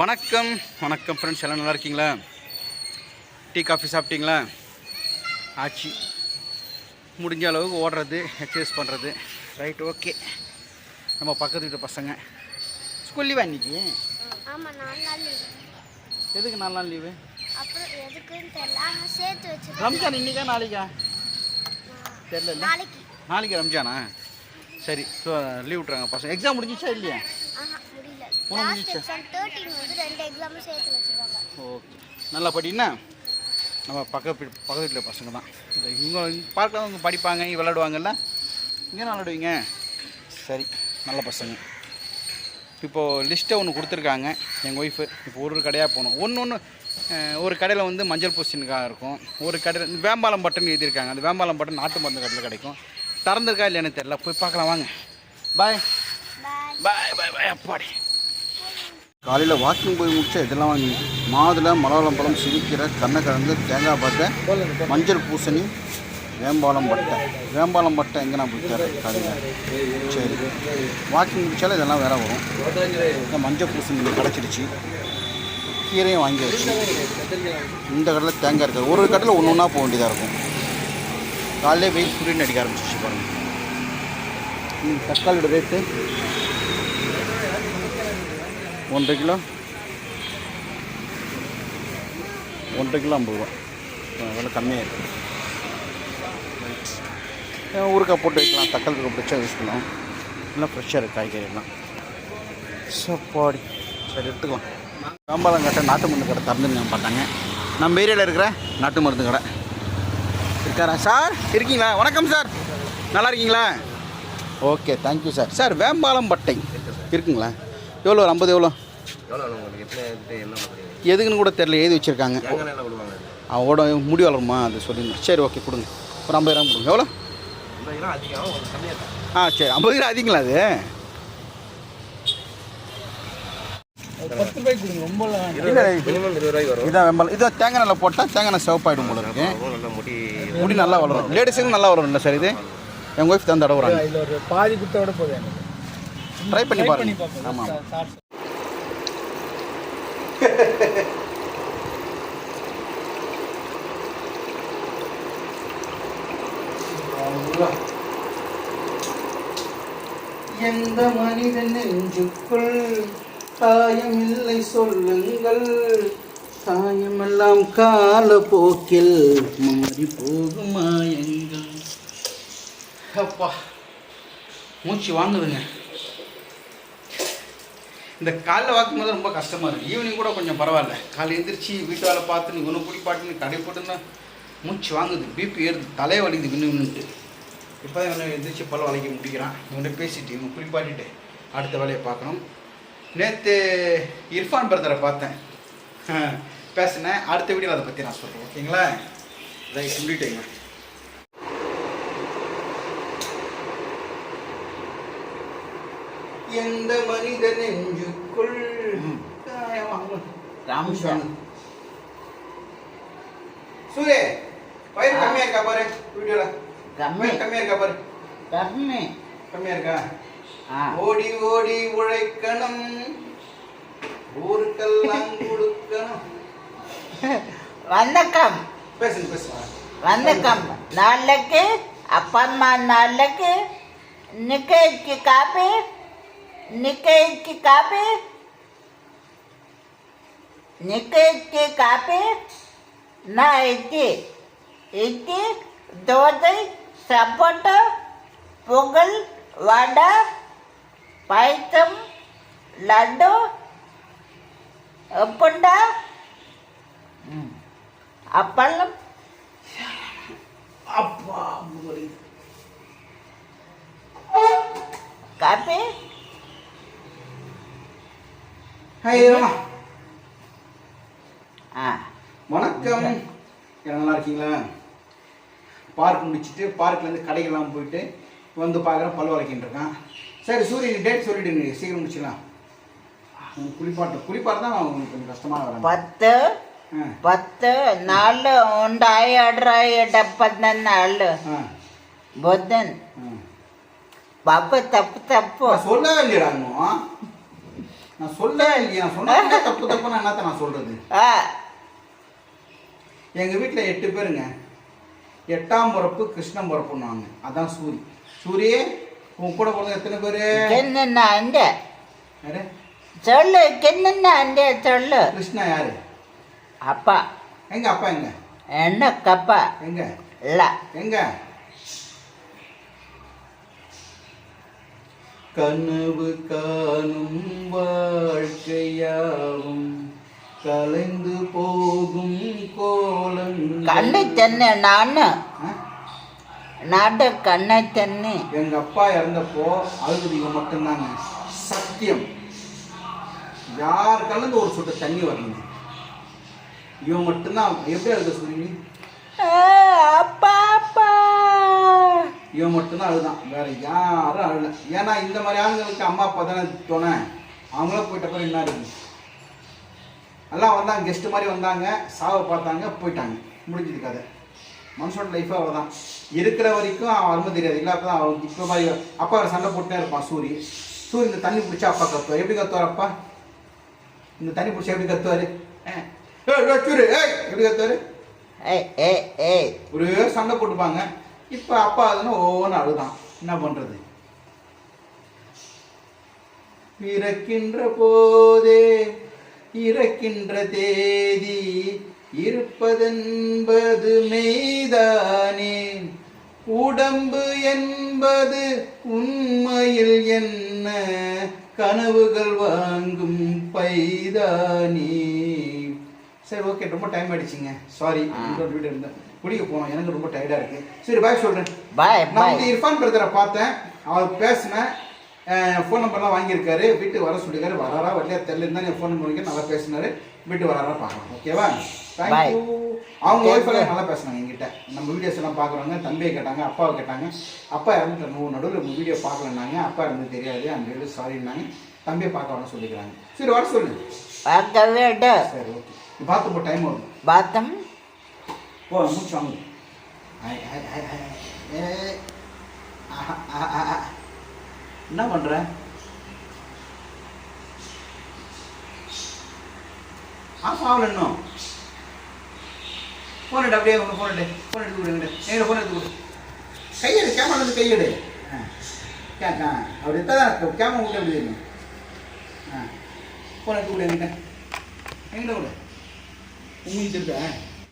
வணக்கம் வணக்கம் ஃப்ரெண்ட்ஸ் எல்லாம் நல்லா இருக்கீங்களா? டீ காஃபி சாப்பிட்டீங்களா? ஆச்சு. முடிஞ்ச அளவுக்கு ஓடுறது எக்ஸசைஸ் பண்ணுறது ரைட் ஓகே நம்ம பக்கத்து வீட்டு பசங்க. ஸ்கூல் லீவா இன்னைக்கு. எதுக்கு நாலு நாள் லீவு ரம்ஜான் இன்னைக்கா நாளைக்கா? தெரியல நாளைக்கு. ரம்ஜானா? சரி ஸோ லீவ் விட்றாங்க பசங்க. எக்ஸாம் முடிஞ்சிச்சா இல்லையா? லாஸ்ட்? எக்ஸாம் தேர்ட்டின் வந்து ரெண்டு எக்ஸாமும் சேர்த்து வச்சுருக்காங்க. ஓகே. நல்லா படின்னா நம்ம பக்கத்து பக்கத்து வீட்டில் பசங்க தான். இந்த இவங்க பார்க்கலாம் அவங்க படிப்பாங்க இங்க விளாடுவாங்கல்ல இங்கே விளாடுவீங்க சரி நல்ல பசங்க. இப்போது லிஸ்ட்டை ஒன்று கொடுத்துருக்காங்க எங்கள் ஒய்ஃபு இப்போ ஒரு ஒரு கடையாக போகணும் ஒன்று ஒன்று ஒரு கடையில் வந்து மஞ்சள் பூசணிக்காய் இருக்கும். ஒரு கடையில் வேம்பாலம் பட்டன் எழுதியிருக்காங்க. அந்த வேம்பாலம் பட்டன் நாட்டு மருந்து கடையில் கிடைக்கும். திறந்திருக்கா இல்லைன்னு தெரியல. போய் பார்க்கலாம் வாங்க. பாய் பாய் பாய் பாய் அப்பாடி. காலையில் வாக்கிங் போய் முடிச்சா இதெல்லாம் வாங்கி மாதுளை மலவளம் பழம் சிரிக்கிற கண்ணக்கிழங்கு தேங்காய் பட்டை மஞ்சள் பூசணி வேம்பாலம் பட்டை. வேம்பாலம் பட்டை எங்கே நான் போயிட்டாரு காலையில். சரி. வாக்கிங் முடிச்சாலும் இதெல்லாம் வேற வரும். இந்த மஞ்சள் பூசணி கிடச்சிடுச்சு கீரையும் வாங்கி வச்சு. இந்த கடலில் தேங்காய் இருக்காது ஒரு ஒரு ஒன்று ஒன்றா போக வேண்டியதாக இருக்கும். காலையிலே வெயில் சூரியன் அடிக்க ஆரம்பிச்சிச்சு பாருங்கள் தக்காளியோட ரேட்டு ஒன்றரை கிலோ? ஒன்றரை கிலோ ஐம்பது ரூபா. விலை கம்மியாக இருக்குது ஊருக்காய் போட்டு வைக்கலாம். தக்காளி பிடிச்சா யூஸ் பண்ணலாம். எல்லாம் ஃப்ரெஷ்ஷாக இருக்குது காய்கறி எல்லாம் சப்பாடி சரி எடுத்துக்கலாம். காம்பாலம் கட்டை நாட்டு மருந்து கடை திறந்துருங்க பார்த்தாங்க. நம்ம ஏரியாவில் இருக்கிற நாட்டு மருந்து கடை. இருக்காரா? சார் இருக்கீங்களா? வணக்கம் சார் நல்லா இருக்கீங்களா? Okay thank you sir sir வேம்பாலம் பட்டை இருக்குங்களா? எவ்வளோ ஒரு ஐம்பது எவ்வளோ? உங்களுக்கு எதுக்குன்னு கூட தெரியல எழுதி வச்சுருக்காங்க. அவட முடி வளருமா? அது சொல்லியிருந்தேன் சரி ஓகே கொடுங்க. ஒரு ஐம்பது கிராம் கொடுங்க. எவ்வளோ? ஐம்பது கிலோ அதிகம் உங்களுக்கு கம்மியாக தான். ஆ சரி. ஐம்பது கிராம் அதிகங்களா அது? இல்லை மினிமம் இருபது ரூபாய்க்கு வரும். இதான் தேங்காய் நல்லா போட்டால் தேங்காய் எண்ணெய் சிவப்பாயிடும் போல இருக்கு. அப்புறம் நல்லா முடி முடி நல்லா வளரும். லேடிஸுக்கு நல்லா வளரும் இல்லை சார் இது? எங்கள் ஒய்ஃப் தான் தடவுறாங்க. ஒரு பாதி குத்த விட போதும் ட்ரை பண்ணி பாருங்க. ஆமாம். எந்த மனிதன் நெஞ்சுக்குள் காயமில்லை சொல்லுங்கள். காயமெல்லாம் கால போக்கில் மாறி போகும் மாயங்கள். அப்பா மூச்சு வாங்குதுங்க. இந்த காலைல வாக்கும்போது ரொம்ப கஷ்டமாக இருக்குது ஈவினிங் கூட கொஞ்சம் பரவாயில்ல. காலை எந்திரிச்சு வீட்டு வேலை பார்த்து நீ ஒன்று குடிப்பாட்டு கடை போட்டுன்னா மூச்சு வாங்குது. பிபி ஏறுது. தலையை வலிக்குது. விண்ணு வின்னுட்டு இப்போ தான் இவனை எந்திரிச்சு பல்ல வளைக்க முடிக்கிறான். இவன்கிட்ட பேசிட்டு இவனை குளிப்பாட்டிட்டு அடுத்த வேலையை பார்க்கணும். நேற்று இர்ஃபான் பிரதரை பார்த்தேன். பேசினேன். அடுத்த வீடியோவில் அதை பற்றி நான் சொல்கிறேன் ஓகேங்களா? ரைட் சொல்லிட்டேங்க. எந்த மனித நெஞ்சுக்குள் காயமாகும். ராமசாமி. சூரே வயிறு கம்மியா இருக்கா பாரு வீடியோல கம்மி வயிறு கம்மியா இருக்கா பாரு கம்மி கம்மியா இருக்கா ஆ ஓடி ஓடி உழைக்கணும் ஊருக்கெல்லாம் கொடுக்கணும் வணக்கம் பேசுங்க பேசுங்க வணக்கம் நாளைக்கு அப்பா அம்மா நாளைக்கு நிக்கைக்கு காப்பி நிக்கைக்கு காப்பி நிக்கைக்கு காப்பி நான் இட்லி இட்லி தோசை சப்போட்டா பொங்கல் வடை பாயசம் லட்டு உப்புண்டா ம். அப்பளம் அப்பா. காப்பி ஆ வணக்கம். நல்லா இருக்கீங்களா? பார்க் முடிச்சுட்டு பார்க்லேருந்து கடைகள்லாம் போயிட்டு வந்து பார்க்குறேன் பல் வளைக்கிட்டு இருக்கான் சரி சூரியன் டேட் சொல்லிவிடுங்க சீக்கிரம் முடிச்சிடலாம் குளிப்பாட்டு குளிப்பாட்டு தான் உங்களுக்கு கொஞ்சம் கஷ்டமாக வரும் பத்து பத்து நாலு ஒன்றாய் அடராய் டப்பந்தன் நாலு. பொத்தன் பாப்பா தப்பு தப்பு. சொல்லவே இல்லையடா நான் சொல்லவே இல்லையா. சொன்னா தப்பு தப்புன்னு என்னத்த நான் சொல்றது? ஆ எங்க வீட்டில் எட்டு பேருங்க. எட்டாம் பிறப்பு கிருஷ்ணன் பிறப்புன்னாங்க. அதான் சூரி. சூரியே உன் கூட பிறந்த எத்தனை பேரு? கிண்ணா அந்த சொல்லு கிண்ணா அந்த சொல்லு. கிருஷ்ணா யாரு? அப்பா. எங்க அப்பா எங்க? என்ன கப்பா? எங்க? இல்லை. எங்க? கனவு காணும் வாழ்க்கையாவும் கலைந்து போகும் கோலம் கண்ணை தென்னு நான் நாட்டு கண்ணை தென்னு எங்க அப்பா இறந்தப்போ அழுது இவன் மட்டும்தாங்க. சத்தியம். யார் கலந்து ஒரு சொட்டு தண்ணி வரலங்க இவன் மட்டும்தான். எப்படி அழுத சொல்லி அப்பா அப்பா. இவன் மட்டும்தான் அழுதான். வேற யாரும் அழல ஏன்னா இந்த மாதிரி ஆளுங்களுக்கு அம்மா அப்பா தானே துணை. அவங்களும் போயிட்ட பிறகு என்ன இருக்கு எல்லாம் வந்தாங்க கெஸ்ட் மாதிரி வந்தாங்க சாவை பார்த்தாங்க போயிட்டாங்க. முடிஞ்சது கதை. மனுஷனோட லைஃப் அவள் தான் இருக்கிற வரைக்கும் அவன் அருமை தெரியாது. இல்லாத தான் அவன் இப்போ மாதிரி அப்பா வேற சண்டை போட்டுனே இருப்பான் சூரி. சூரி இந்த தண்ணி பிடிச்சா அப்பா கத்துவார். எப்படி கத்துவார் அப்பா? இந்த தண்ணி பிடிச்சா எப்படி கத்துவார்? சூரி ஏய் எப்படி கத்துவார்? ஒரே சண்டை போட்டுப்பாங்க. இப்போ அப்பா அதுன்னு ஒவ்வொன்று அழுதான் என்ன பண்ணுறது பிறக்கின்ற போதே இறக்கின்ற தேதி இருப்பதென்பது மெய்தானே. உடம்பு என்பது உண்மையில் என்ன? கனவுகள் வாங்கும் பைதானே. சரி ஓகே ரொம்ப டைம் ஆயிடுச்சுங்க. சாரி இன்னொரு வீடு இருந்தேன். குடிக்க போனோம். எனக்கு ரொம்ப டயர்டாக இருக்கு. சரி பாய் சொல்கிறேன் பாய் நான் வந்து இர்ஃபான் பிரதரை பார்த்தேன். அவர் பேசினேன் ஃபோன் நம்பர்லாம் வாங்கியிருக்காரு. வீட்டுக்கு வர சொல்லியிருக்காரு. வராரா? வரலையா? தெரியல இருந்தால் என் ஃபோன் நம்பர் நல்லா பேசினாரு. வீட்டுக்கு வராரா பார்க்கலாம். ஓகேவா தேங்க்யூ அவங்க ஒய்ஃப் எல்லாம் நல்லா பேசுனாங்க என்கிட்ட. நம்ம வீடியோஸ் எல்லாம் பார்க்குறவங்க தம்பியை கேட்டாங்க அப்பாவை கேட்டாங்க. அப்பா இறந்துட்டு நடுவில் உங்கள் வீடியோ பார்க்கலன்னாங்க. அப்பா இருந்து தெரியாது. அந்த வீடு சாரின்னாங்க தம்பியை பார்க்க சொல்லிக்கிறாங்க. சரி வர சொல்லு. பார்க்க வேண்டு சரி ஓகே பார்த்து இப்போ டைம் ஆகுது. பாத்தம் போ மூச்சு வாங்க. என்ன பண்ற? ஆஃப் ஆகல இன்னும். ஃபோன் எடு அப்படியே ஒன்று ஃபோன் எடு. ஃபோன் எடுத்து கொடுங்க எங்கிட்ட. ஃபோன் எடுத்து கொடு. கையெடு கேமரா வந்து கையெடு. ஆ. கேட்கா அப்படி எடுத்தால் தான் கேமரா கூட எப்படி தெரியும் ஆ. ஃபோன் எடுத்து கொடு எங்கிட்ட. எங்கிட்ட கொடு. உங்களுக்கு இருக்கா